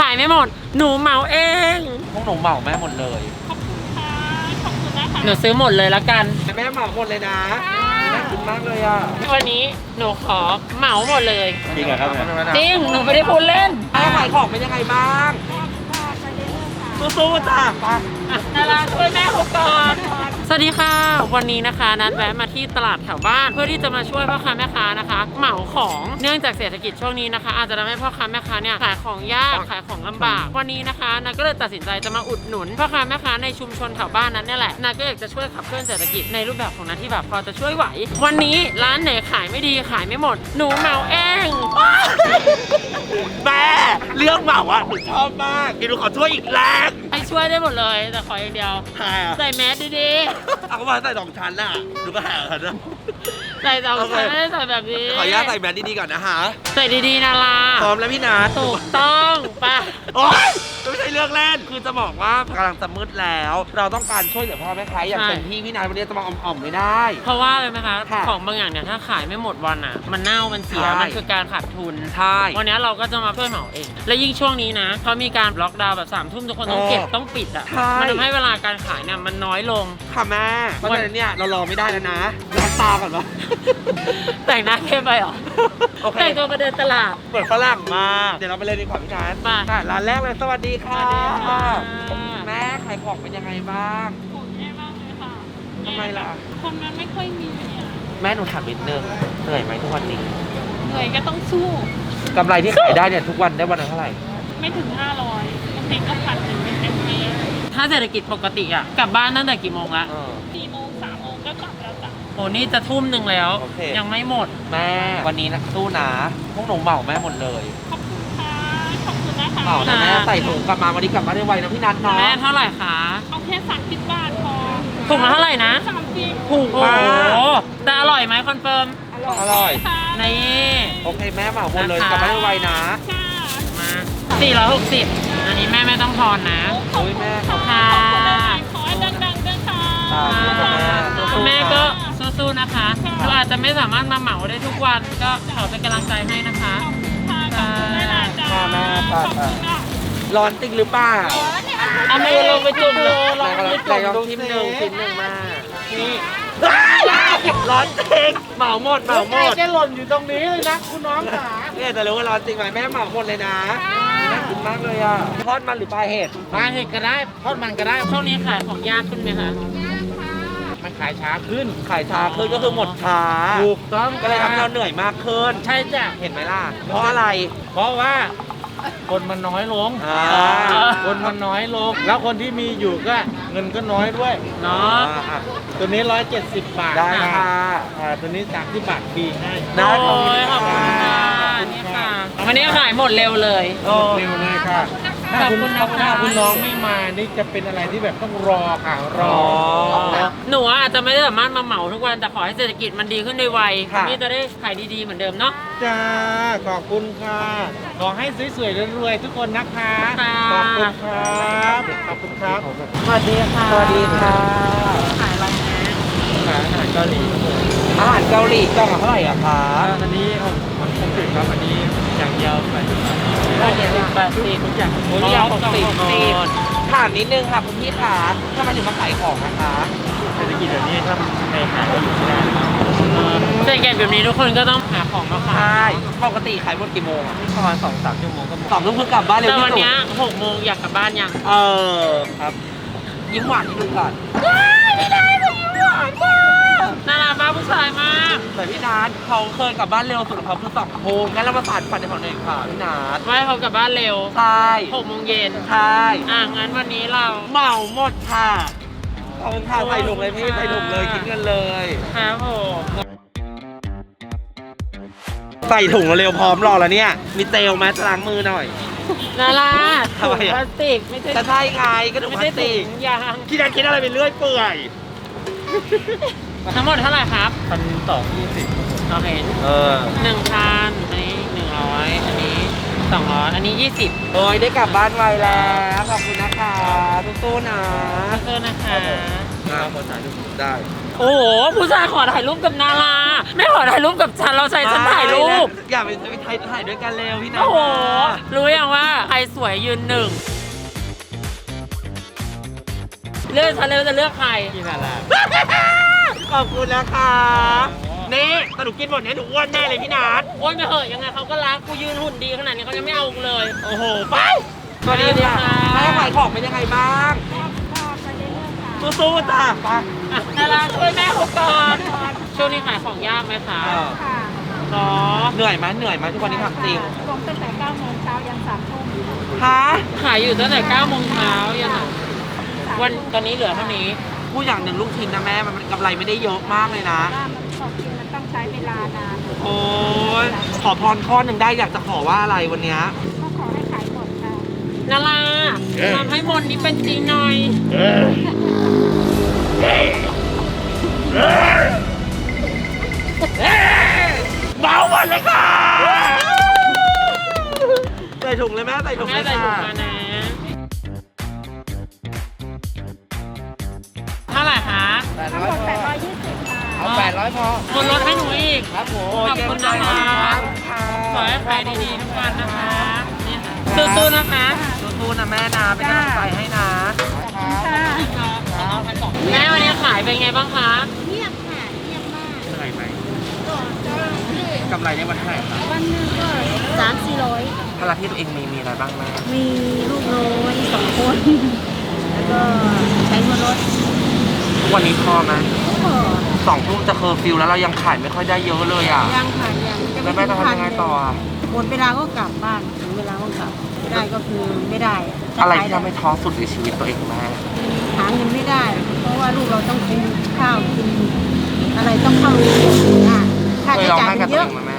ขายไม่หมด หนูเหมาเอง พวกหนูเหมาแม่หมดเลยหนูซื้อหมดเลยละกัน แม่เหมาหมดเลยนะน่ากินมากเลยอะวันนี้หนูขอเหมาหมดเลย จริงเหรอครับจริง หนูไม่ได้พูดเล่นแม่ขายของเป็นยังไงบ้างสู้ๆจ้าไปอะนาราช่วยแม่เขาก่อน สวัสดีค่ะ วันนี้นะคะนัดแวะมาที่ตลาดแถวบ้าน เพื่อที่จะมาช่วยพ่อค้าแม่ค้านะคะ เหมาของเนื่องจากเศรษฐกิจช่วงนี้นะคะ อาจจะทำให้พ่อค้าแม่ค้าเนี่ยขายของยากขายของลำบาก วันนี้นะคะนัดก็เลยตัดสินใจจะมาอุดหนุนพ่อค้าแม่ค้าในชุมชนแถวบ้านนั้นเนี่ยแหละนัดก็อยากจะช่วยขับเคลื่อนเศรษฐกิจในรูปแบบของนัดที่แบบพอจะช่วยไหว วันนี้ร้านไหนขายไม่ดีขายไม่หมด หนูเหมาเองแม่เรื่องเหมาอะหนูชอบมากกินหนูขอช่วยอีกแรงให้ช่วยได้หมดเลย แต่ขออย่างเดียวใช่อะใส่แมสดีเอาเข้ามาใส่สองชั้นน่ะหนูก็หากันนะๆ ใส่สองโอเคชั้นไม่ได้ใส่แบบนี้ขออนุญาตใส่แบรนด์ดีๆก่อนนะฮะใส่ดีๆนะลาพร้อมแล้วพี่นัทถูกต้องปะ โอ๊ยไม่ใช่ เรื่องเล่น คือจะบอกว่ากำลังจะมืดแล้ว เราต้องการช่วยเหลือพ่อแม่ค้าอย่างเต็มที่พี่นัทวันนี้จะมาอ่อมๆไม่ได้ เพราะว่าอะไรไหมคะ ค่ะของบางอย่างเนี่ยถ้าขายไม่หมดวันอะ มันเน่ามันเสีย ใช่มันคือการขาดทุนใช่วันนี้เราก็จะมาช่วยเหมาเอง และยิ่งช่วงนี้นะเขามีการล็อกดาวน์แบบสามทุ่มทุกคนต้องเก็บเออต้องปิดอะ ใช่ มันทำให้เวลาการขายเนี่ยมันน้อยลง ค่ะแม่เพราะฉะนั้นเนี่ยเรารอไม่ได้แล้วนะล้างตาก่อนวะ แต่งหน้าเข้มไปเหรอโอเค แต่งตัวมาเดินตลาดเหมือนฝรั่งมาก เดี๋ยวเราไปเลยดีกว่าพี่นัทไป ค่ะร้านแรกเลยสวัสดีค่ะสวัสดีค่ะแม่ขายของเป็นยังไงบ้างโหดแย่มากเลยค่ะทำไมล่ะ คนมันไม่ค่อยมีอะแม่หนูถามนิดนึงเหนื่อยไหมทุกวันนี้เหนื่อยก็ต้องสู้ กำไรที่ขายได้เนี่ยทุกวันได้วันละเท่าไหร่ ไม่ถึง 500บางทีก็พันหนึ่งเป็นเต็มที่ถ้าเศรษฐกิจปกติอะกลับบ้านตั้งแต่กี่โมงละเออ สี่โมงสามโมงก็กลับแล้วจ้ะโอ้นี่จะทุ่มหนึ่งแล้ว โอเค ยังไม่หมด แม่วันนี้นะสู้นะพวกหนูเหมาแม่หมดเลย ขอบคุณค่ะ ขอบคุณ นะคะเหมานะแม่ค่ะใส่ถุงกลับมาวันนี้กลับมาได้ไวนะพี่นัทเนาะแม่เท่าไหร่คะเอาแค่สามสิบบาทพอถุงละเท่าไหร่นะสามสิบถูกโอ้มากโหแต่อร่อยไหมคอนเฟิร์มอร่อย ค่ะนี่ โอเคแม่เหมาหมดเลยนะคะกลับมาได้ไวนะค่ะมา460 อันนี้แม่ไม่ต้องทอนนะขอบโอ้ยคุณแม่ค่ะค่ะขอบคุณนะคะขอให้ดังๆด้วยค่ะค่ะคุณแม่ก็สู้ๆนะคะเราอาจจะไม่สามารถมาเหมาได้ทุกวันก็ขอเป็นกำลังใจให้นะคะ ขอบคุณค่ะขอบคุณแม่ลาจ้าค่ะแม่ค่ะขอบคุณค่ะร้อนจริงหรือเปล่าเอามือลงไปจุ่มดูลองไปจุ่มลองดูชิมหนึ่งชิมหนึ่งมานี่ร้อนจริงเหมาหมดเหมาหมดแกหล่นอยู่ตรงนี้เลยนะคุณน้องขาเนี่ยจะรู้ว่าร้อนจริงไหมแม่เหมาหมดเลยนะน่ากินมากเลยอะทอดมันหรือปลาเห็ดปลาเห็ดก็ได้ทอดมันก็ได้ช่วงนี้ขายของยากขึ้นไหมคะ มันขายช้าขึ้นขายช้าขึ้นก็คือหมดช้าถูกต้องก็เลยทำให้เราเหนื่อยมากขึ้น ใช่จ้ะเห็นไหมล่ะ เพราะอะไร เพราะว่าคนมันน้อยลง อ่า คนมันน้อยลง แล้วคนที่มีอยู่ก็เงินก็น้อยด้วยเนาะ อะตัวนี้ 170 บาทได้ค่ะ อ่าตัวนี้30บาทฟรีให้ได้โอ้ยขอบคุณค่ะนี่ค่ะวันนี้ขายหมดเร็วเลย โอ้ เร็วเลยค่ะ ถ้าคุณขอบคุณนะคะ ถ้าคุณน้องไม่มานี่จะเป็นอะไรที่แบบต้องรอค่ะรอ หนูอาจจะไม่ได้สามารถมาเหมาทุกวัน แต่ขอให้เศรษฐกิจมันดีขึ้นในวัยค่ะนี่จะได้ขายดีๆเหมือนเดิมเนาะ จ้าขอบคุณค่ะ ขอให้สวยๆรวยๆทุกคนนะคะ ค่ะ ขอบคุณครับ ขอบคุณครับสวัสดีค่ะสวัสดีค่ะขายอะไรนะขายอาหารเกาหลีครับผมอาหารเกาหลีกล่องละเท่าไหร่อะคะ อันนี้ผมผมถึงครับอันนี้อย่างเดียวไป ก็เจ็ดสิบแปดสิบทุกอย่างโอ้ยยาวหกสิบอ๋อสิบถามนิดนึงค่ะคุณพี่ขาทำไมถึงมาขายของนะคะเศรษฐกิจแบบนี้ถ้าในขายก็อยู่ไม่ได้นะครับเศรษฐกิจแบบนี้ทุกคนก็ต้องหาของมาขาใช่ยปกติขายหมดกี่โมงอะประมาณสองสามชั่วโมงก็หมดสองทุ่มคือกลับบ้านเร็วแต่ที่วันสุดเนี้ยหกโมงอยากกลับบ้านยัง เออครับ ยิ้มหวานนิดนึงก่อนน่า รักมากผู้ชายมาก แต่พี่นัทเขาเคยกลับบ้านเร็วสุดของเขาคือสองทุ่มงั้นเรามาสานฝันในของหนึ่งค่ะพี่นัทไว้เขากลับบ้านเร็วใช่หกโมงเย็นใช่อะงั้นวันนี้เราเหมาหมดค่ะขอบคุณค่ะใส่ถุงเลยพี่ใส่ถุงเลยคิดเงินเลยครับผมใส่ถุงเร็วพร้อมรอแล้วเนี่ย มีเจลไหมจะล้างมือหน่อยนาราถุทำไมงอะพลาสติกไม่ใช่จะใช่ไงก็ถุงไม่พลาใช่สถุติกงยางคิดอะไรคิดอะไรไปเรื่อยเปื่อย ทั้งหมดเท่าไหร่ครับพันสองยี่สิบโอเคเออหนึ่งพันอันนี้หนึ่งร้อยอันนี้สองร้อยอันนี้ยี่สิบโอ้ยได้กลับบ้านไวแล้ว ขอบคุณนะคะสู้ๆนะขอบคุณนะคะอะขอถ่ายรูปได้โอ้โหผู้ชายขอถ่ายรูปกับนาราไม่ขอถ่ายรูปกับฉันเราใช้ฉันถ่ายรูป อย่าไปไปถ่ายถ่ายด้วยกันเร็วพี่นาโอ้โห รู้ยังว่าใครสวยยืนหนึ่ง เลือกฉันเลยว่าจะเลือกใครกินอะไร ขอบคุณนะคะ นี่แต่หนูกินหมดเนี้ยหนูอ้วนแน่เลยพี่นัทโอ้ยไม่เหอะยังไงเขาก็รักกูยืนหุ่นดีขนาดนี้เขายังไม่เอากูเลย โอ้โหไปสวัสดีสวัสดีค่ะค่ะแม่ขายของเป็นยังไงบ้างสู้ๆจ้ะไปอะนาราช่วยแม่เขาก่อนช่วงนี้ขายของยากไหมคะเออค่ะเนาะเหนื่อยไหมเหนื่อยไหมทุกวันนี้ทำจริงลงตั้งแต่9โมงเช้ายัน3ทุ่มฮะขายอยู่ตั้งแต่9โมงเช้ายันวันตอนนี้เหลือเท่านี้ พูดอย่างหนึ่งลูกชิ้นนะแม่มันกำไรไม่ได้เยอะมากเลยนะ ว่ามันของกินมันต้องใช้เวลานานโอ้ยขอพรข้อหนึ่งได้อยากจะขอว่าอะไรวันเนี้ยก็ขอให้ขายหมดค่ะนาราทำให้มนต์นี้เป็นจริงหน่อยเบาหมดเลยค่ะใส่ถุงเลยแม่ใส่ถุงแม่เลยใส่ถุงค่ะ มานะ พอคนลดให้หนูอีก ครับผมขอบคุณนะคะขอให้ขายดีๆทุกวันนะคะนี่ค่ะสู้ๆนะคะสู้ๆนะแม่นะเป็นกำลังใจให้นะค่ะแม่วันนี้ขายเป็นไงบ้างคะเงียบค่ะเงียบมากเหนื่อยไหมก็ก็กำไรในวันเท่าไหร่ครับวันหนึงก็สามสี่ร้อยภาระที่ตัวเองมีมีอะไรบ้างแม่มีลูกน้อยสองคน แล้วก็ใช้หัวรถทุกวันนี้พอไหม ก็สองทุ่มจะเคอร์ฟิวแล้วเรายังขายไม่ค่อยได้เยอะเลยอะยังค่ะยังแล้วแม่จะทำยังไงต่ออะหมดเวลาก็กลับบ้านถึงเวลาก็กลับไม่ได้ก็คือไม่ได้จอะไรขายที่ทำให้ท้อสุดในชีวิตตัวเองแม่หาเงินไม่ได้ เพราะว่าลูกเราต้องกินข้าวกินอะไรต้องเข้าโรงเรียนนะค่าเคยใช้ร้องจ่ายไห้มักับนตัเยวเออะงไหมแม่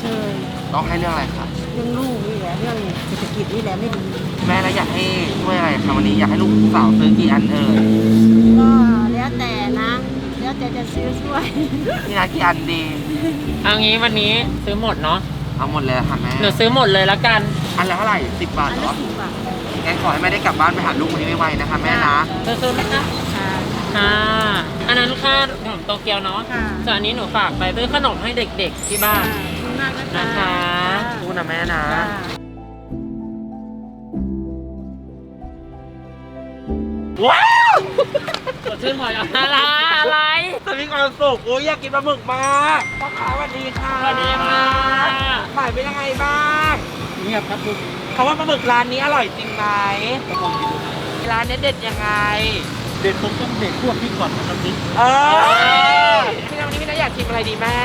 เคยร้องไห้เรื่องอะไรครับเรื่องลูกนี่แหละเรื่องเศรษฐกิจนี่แหละไม่ดี แม่แล้วอยากให้ช่วยอะไรครับวันนี้อยากให้ลูกสาวซื้อกี่อันเอ่ยก็แล้วแต่นะ แล้วแต่จะซื้อช่วยพี่นากี่อันดีเอางี้วันนี้ซื้อหมดเนาะเอาหมดเลยค่ะแม่หนูซื้อหมดเลยละกัน อันละเท่าไหร่สิบบาทอันเหรละอสิบบาทงั้นขอให้แม่ได้กลับบ้านไปหาลูกคนนี้ไวๆนะคะแม่นะซื้อๆนะคะค่ะ ค่ะอันนั้นค่าขนมโตเกียวเนาะค่ะ ส่วนอันนี้หนูฝากไปซื้อขนมให้เด็กๆที่บ้าน ขอบคุณมากนะคะนะคะพูดนะแม่นะ ค่ะ ว้าวสดชื่นพอแล้วอะไร อะไรจะมีความสุขโอ้ยอยากกินปลาหมึกมากพ่อค้าสวัสดีค่ะสวัสดีค่ะ ขายเป็นยังไงบ้างเงียบครับลูกเขาว่าปลาหมึกร้านนี้อร่อยจริงไหมก็คงกินดูนะร้านนี้เด็ดยังไง เด็ดผมต้องเด็ดพวกพี่ก่อนนะครับนี่เออพี่นาวันนี้พี่นาอยากชิมอะไรดีแม่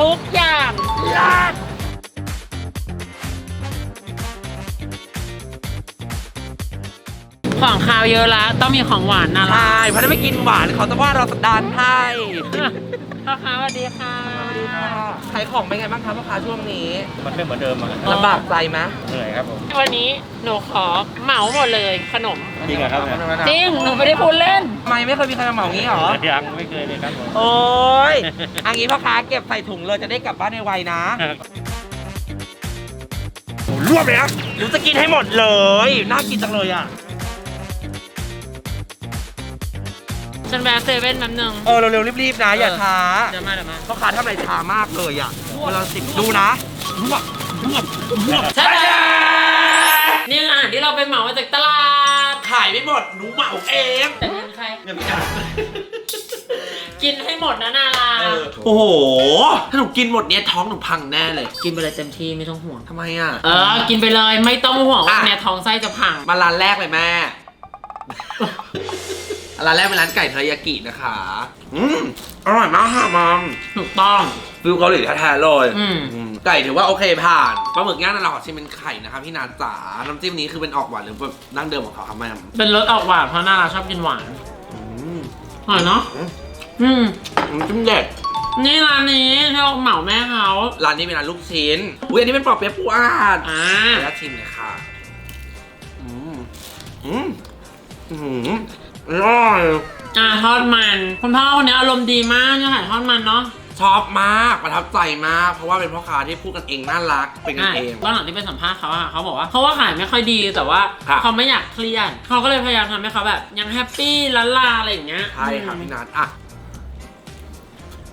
ทุกอย่างลาด ของคาวเยอะละต้องมีของหวานนะใช่เพราะถ้าไม่กินหวานเขาจะว่าเราสันดานให้พ่อค้าสวัสดีค่ะขายของเป็นไงบ้างคะพ่อค้าช่วงนี้มันไม่เหมือนเดิมอะลำบากใจไหมเหนื่อยครับผมวันนี้หนูขอเหมาหมดเลยขนมจริงเหรอครับเนี่ยจริงหนูไม่ได้พูดเล่นทำไมไม่เคยมีใครมาเหมางี้หรอยังไม่เคยเลยครับผมโอ้ยอันนี้พ่อค้าเก็บใส่ถุงเลยจะได้กลับบ้านในไวๆนะโอ้รวบเลยนะหนูจะกินให้หมดเลย น่ากินจังเลยอะ ฉันแวะเซเว่นแป๊บนึงเออเร็วๆรีบๆนะอย่าช้าเดี๋ยวมาเดี๋ยวมาพ่อค้าทำอะไรช้ามากเลยอะเวลาสิบดูนะรวบรวบรวบใช่นี่อาหารที่เราไปเหมามาจากตลาดขายไม่หมดหนูเหมาเองแต่เงินใครเงินพี่นากินให้หมดนะนาราโอ้โห ถ้าหนูกินหมดเนี้ยท้องหนูพังแน่เลย กินไปเลยเต็มที่ไม่ต้องห่วงทำไมอะ เออ กินไปเลยไม่ต้องห่วงว่าอะเนี่ยท้องไส้จะพัง มาร้านแรกเลยแม่ ร้านแรกเป็นร้านไก่เทอริยากินะคะ อืมอร่อยมากค่ะมัมถูกต้อง ฟิลเกาหลีแท้ๆเลยอืม อืมไก่ถือว่าโอเคผ่านปลาหมึกย่างนั่นเราขอชิมเป็นไข่นะครับพี่นาจ๋าน้ำจิ้มนี้คือเป็นออกหวานหรือแบบดั้งเดิมของเขาครับแม่เป็นรสออกหวานเพราะนาราชอบกินหวานอืมอร่อยเนาะอืมอืม น้ำจิ้มเด็ด นี่ร้านนี้ที่เราเหมาแม่เขาร้านนี้เป็นร้านลูกชิ้น อุ้ยอันนี้เป็นปอเปี๊ยะปูอาดอ่าขออนุญาตชิมเลยค่ะ อืม อืม อืม อร่อยอ่าทอดมันคุณพ่อคนนี้อารมณ์ดีมากเนี่ยขายทอดมันเนาะชอบมากประทับใจมาก เพราะว่าเป็นพ่อค้าที่พูดกันเองน่ารักเป็นกันใช่เองตอนหลังที่ไปสัมภาษณ์เขาอะเขาบอกว่าเขาว่าขายไม่ค่อยดีแต่ว่าครับเขาไม่อยากเครียดเขาก็เลยพยายามทำให้เขาแบบ ยังแฮปปี้ละลาอะไรอย่างเงี้ยใช่ค่ะพี่นัทอะ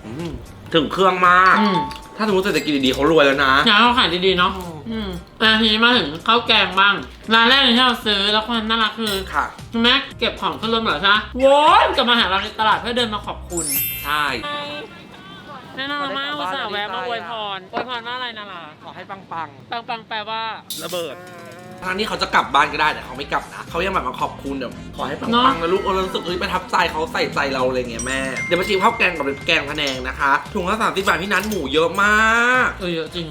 อืมถึงเครื่องมากอืมถ้าสมมติเศรษฐกิจดีๆเขารวยแล้วนะอยากให้เขาขายดีๆเนาะ อืมอะทีนี้มาถึงข้าวแกงบ้าง ร้านแรกที่เราซื้อแล้วความน่ารักคือค่ะ คุณแม่เก็บของขึ้นรถหมดแล้วใช่ไหมโว้ยกลับมาหาเราในตลาดเพื่อเดินมาขอบคุณใช่ แน่นอนมากอุตส่าห์แวะมาอวยพรอวยพรว่าอะไรนะล่ะขอให้ปังปังปังแปลว่า ๆ ระเบิด ทางที่เขาจะกลับบ้านก็ได้แต่เขาไม่กลับนะเขายังแบบมาขอบคุณเดี๋ยวขอให้ปัเนอะงๆนะลูกเออเรารู้สึกเอ้ยประทับใจเขาใส่ใจเราอะไรเงี้ยแม่ เดี๋ยวมาชิมข้าวแกงกับแกงพะแนงนะคะ ถุงละสามสิบบาทพี่นัทหมูเยอะมาก เออเยอะจริง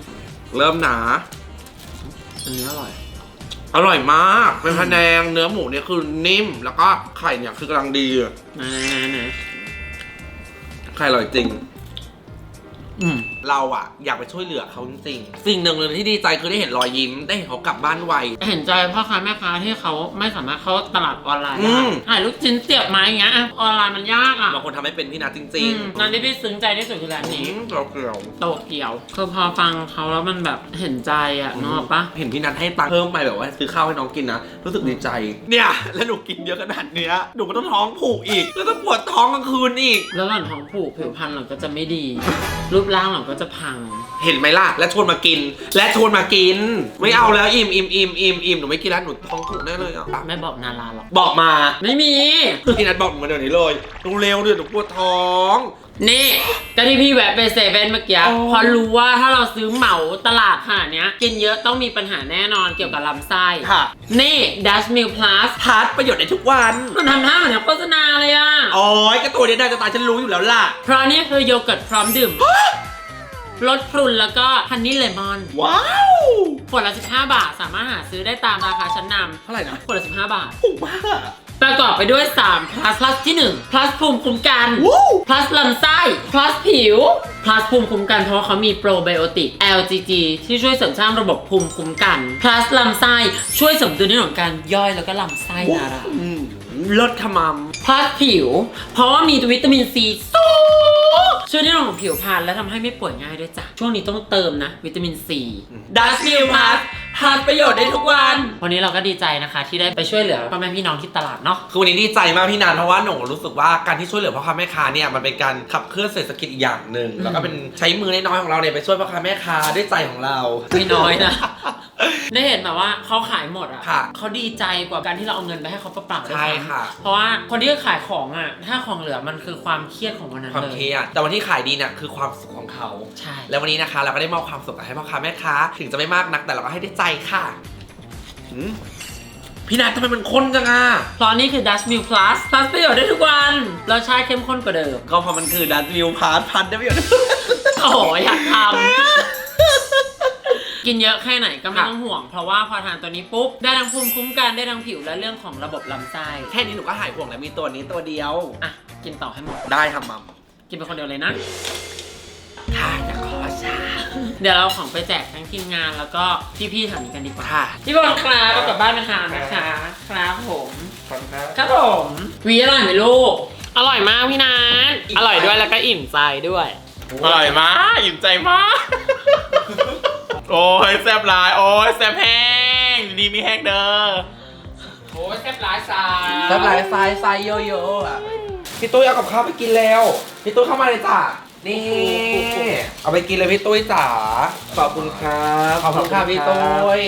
เริ่มหนา อันนี้อร่อย อร่อยมาก เป็นพะแนงเนื้อหมูเนี่ยคือนิ่ม แล้วก็ไข่เนี่ยคือกำลังดีอะไหนไหนไหนไข่อร่อยจริงอืมเราอะอยากไปช่วยเหลือเขาจริงๆสิ่งหนึ่งเลยที่ดีใจคือได้เห็นรอยยิ้มได้เห็นเขากลับบ้านไว เห็นใจพ่อค้าแม่ค้าที่เขาไม่สามารถเข้าตลาดออนไลน์อืได้มถ่ายลูกชิ้นเสียบไม้อย่างเงี้ยอะออนไลน์มันยากอะบางคนทำให้เป็นพี่นัทจอืริงมร้านที่พี่ซึ้งใจที่สุดคือร้านๆนี้อืมเราเกลียวโตเกียวคือพอฟังเขาแล้วมันแบบเห็นใจอะนึกออกปะเห็นพี่นัทให้ตังค์เพิ่มไปแบบว่าซื้อข้าวให้น้องกินนะรู้สึกดีใจ เนี่ย แล้วหนูกินเยอะขนาดเนี้ยหนูก็ต้องท้องผูกอีก แล้วต้องปวดท้องกลางคืนอีก แล้วหล่อนท้องผูกผิวพรรณหล่อนก็จะไม่ดี รูปร่างหล่อนก็จะพัง เห็นไหมล่ะ และชวนมากิน และชวนมากิน ไม่เอาแล้วอิ่มอิ่มอิ่มอิ่มอิ่มหนูไม่กินแล้วหนูท้องผูกแน่เลยอะไม่บอกนาราหรอก บอกมา ไม่มี พี่นัทบอกหนูมาเดี๋ยวนี้เลยเร็วๆเดี๋ยวหนูปวดท้อง นี่ก็ที่พี่แวะไปเซเว่นเมื่อกี้อ๋อเพราะรู้ว่าถ้าเราซื้อเหมาตลาดขนาดเนี้ย กินเยอะต้องมีปัญหาแน่นอนเกี่ยวกับลำไส้ค่ะ นี่ Dash Meal Plus พัดประโยชน์ในทุกวันมันทำท่าเหมือนโฆษณาเลยอะโอ้ยก็ตัวเนี้ยได้จะตายฉันรู้อยู่แล้วล่ะ เพราะนี่คือโยเกิร์ตพร้อมดื่ม ลดพรุนแล้วก็ฮันนี่เลมอนว้าวขวดละ 15 บาทสามารถหาซื้อได้ตามราคาชั้นนเท่าไหร่นะำขวดละ 15 บาท ถูกมากอะประกอบไปด้วย 3 plus plus ที่ 1 plus ภูมิคุ้มกัน วู้ plus ลำไส้ plus ผิว plus ภูมิคุ้มกันเพราะว่าเขามีโปรไบโอติก LGG ที่ช่วยเสริมสร้างระบบภูมิคุ้มกัน plus ลำไส้ช่วยเสริมดุลในเรื่องของการย่อยแล้วก็ลำไส้นะเราอืม ลดขมพลัสผิว เพราะว่ามีวิตามินซีสูงช่วยในเรื่องของผิวพรรณและทำให้ไม่ป่วยง่ายด้วยจ้ะ ช่วงนี้ต้องเติมนะ วิตามินซีดัชมิลพลัสพลัสประโยชน์ได้ทุกวัน วันนี้เราก็ดีใจนะคะ ที่ได้ไปช่วยเหลือพ่อแม่พี่น้องที่ตลาดเนาะ คือวันนี้ดีใจมากพี่นันเพราะว่าหนูรู้สึกว่าการที่ช่วยเหลือพ่อค้าแม่ค้าเนี่ยมันเป็นการขับเคลื่อนเศรษฐกิจอีกอย่างหนึ่งอืมแล้วก็เป็นใช้มือน้อยๆของเราเนี่ยไปช่วยพ่อค้าแม่ค้าด้วยใจของเราไม่น้อยนะ ได้เห็นแบบว่าเขาขายหมดอะค่ะเขาดีใจกว่าการที่เราเอาเงินไปให้เขาเปล่าๆด้วยใช่ซ้ำค่ะ เพราะว่าคนที่ขายของอะ ถ้าของเหลือมันคือความเครียดของวันนั้นความเลยเครียดแต่วันที่ขายดีเนี่ยคือความสุขของเขา ใช่ แล้ววันนี้นะคะเราก็ได้มอบความสุขให้พ่อค้าแม่ค้า ถึงจะไม่มากนักแต่เราก็ให้ได้ใจค่ะหืมพี่นัททำไมมันข้นจังอะเพราะนี่คือ Dash Meal Plus Plus ประโยชน์ได้ทุกวันรสชาติเข้มข้นกว่าเดิม ก็เพราะมันคือดันวิวพาร์ทพันได้ประโยชน์ โอ้โหอยากทำ กินเยอะแค่ไหนก็ไม่ต้องห่วง เพราะว่าพอทานตัวนี้ปุ๊บ ได้ทั้งภูมิคุ้มกันได้ทั้งผิวและเรื่องของระบบลำไส้แค่นี้หนูก็หายห่วงแล้วมีตัวนี้ตัวเดียว อะกินต่อให้หมด ได้ค่ะมัมกินเป็นคนเดียวเลยนะค่ะจะขอชาเดี๋ยวเราเอาของไปแจกทั้งทีมงานแล้วก็พี่ๆแถวนี้กันดีกว่าค่ะพี่บอลครับเอากลับบ้านไปทานนะคะครับผมขอบคุณครับครับผมวีอร่อยไหมลูก อร่อยมากพี่นัทอร่อยด้วยแล้วก็อิ่มใจด้วย อร่อยมากอิ่มใจมาก โอ้ยแซ่บหลาย โอ้ยแซ่บแห้ง ดีมีแห้งเด้อ โอ้ยแซ่บหลายสาแล้วหลายไซส์ไซส์โยโย่อะพี่ตุ้ยเอากับข้าวไปกินแล้ว พี่ตุ้ยเข้ามาเลยจ้ะ นี่ เอาไปกินเลยพี่ตุ้ยจ๋า ขอบคุณครับ ขอบคุณค่ะพี่ตุ้ย